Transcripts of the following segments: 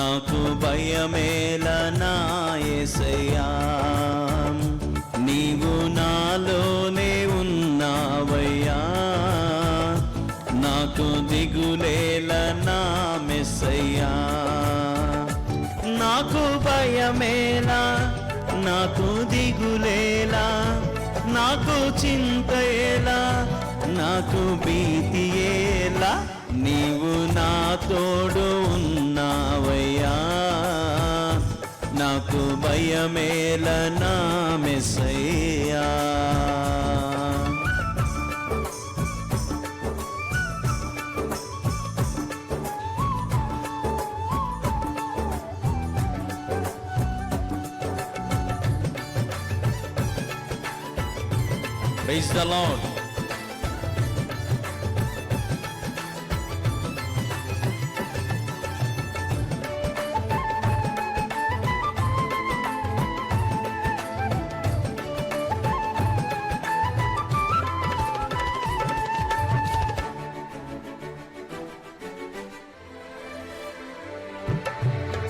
నాకు భయమేల నాయసయ్యా నీవు నాలోనే ఉన్నావయ్యా. నాకు దిగులేల నా మెస్సయ్యా. నాకు భయమేలా నాకు దిగులేలా నాకు చింతయేలా నాకు భీతియేలా నీవు నా తోడు నాకు భయమేల నా మెస్సయ్యా Praise the Lord.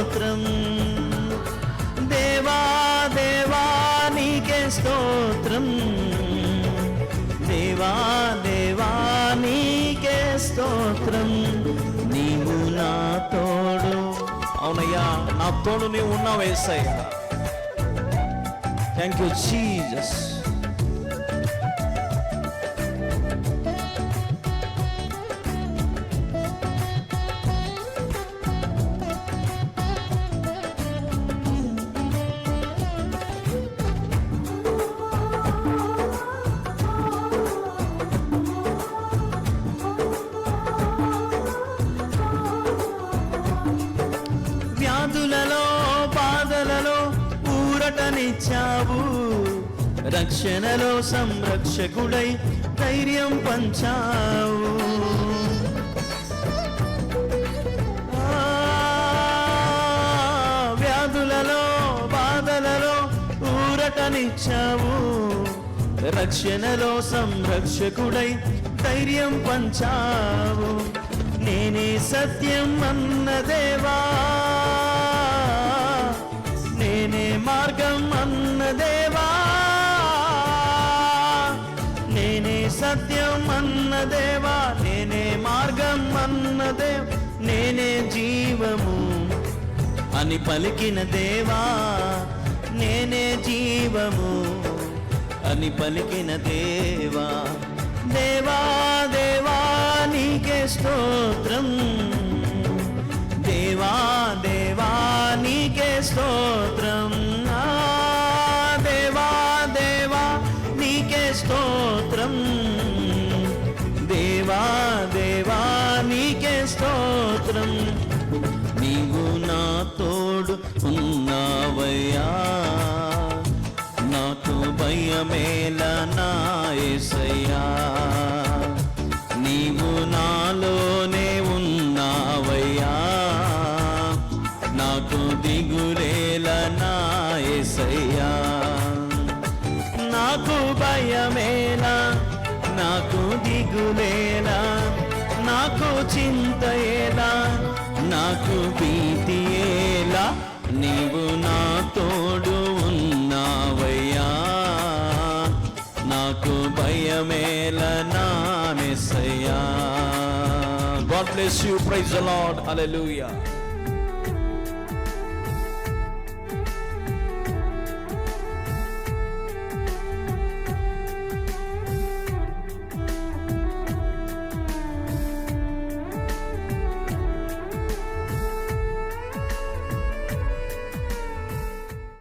స్తోత్రం. దేవా దేవా నీకే స్తోత్రం. దేవా దేవా నీకే స్తోత్రం. నీవు నా తోడు. అవునయ్యా నా తోడు నీవు ఉన్నావు ఏసయ్యా. థ్యాంక్ యూ జీసస్ ఊరటనిచ్చావు రక్షణలో సంరక్షకుడై ధైర్యం పంచావు. వ్యాధులలో బాధలలో ఊరటనిచ్చావు. రక్షణలో సంరక్షకుడై ధైర్యం పంచావు. నేనే సత్యం అన్న దేవా. నేనే మార్గం అన్న దేవా నేనే సత్యం అన్న దేవా నేనే మార్గం అన్న దేవ నేనే జీవము అని పలికిన దేవా? నేనే జీవము అని పలికిన దేవా? దేవా దేవా నీకే స్తోత్రం. దేవా దేవా నీకే స్తోత్రం. స్తోత్రం. నీవు నా తోడు ఉన్నావయ్యా. నాకు భయమేల నాయసయ్యా నీవు నాలోనే ఉన్నావయ్యా. నాకు దిగులేల నాయసయ్యా నాకు ప్రీతియేలా నీవు నా తోడు ఉన్నావయ్యా. నాకు భయమేల నా మెస్సయ్యా. God bless you praise Lord hallelujah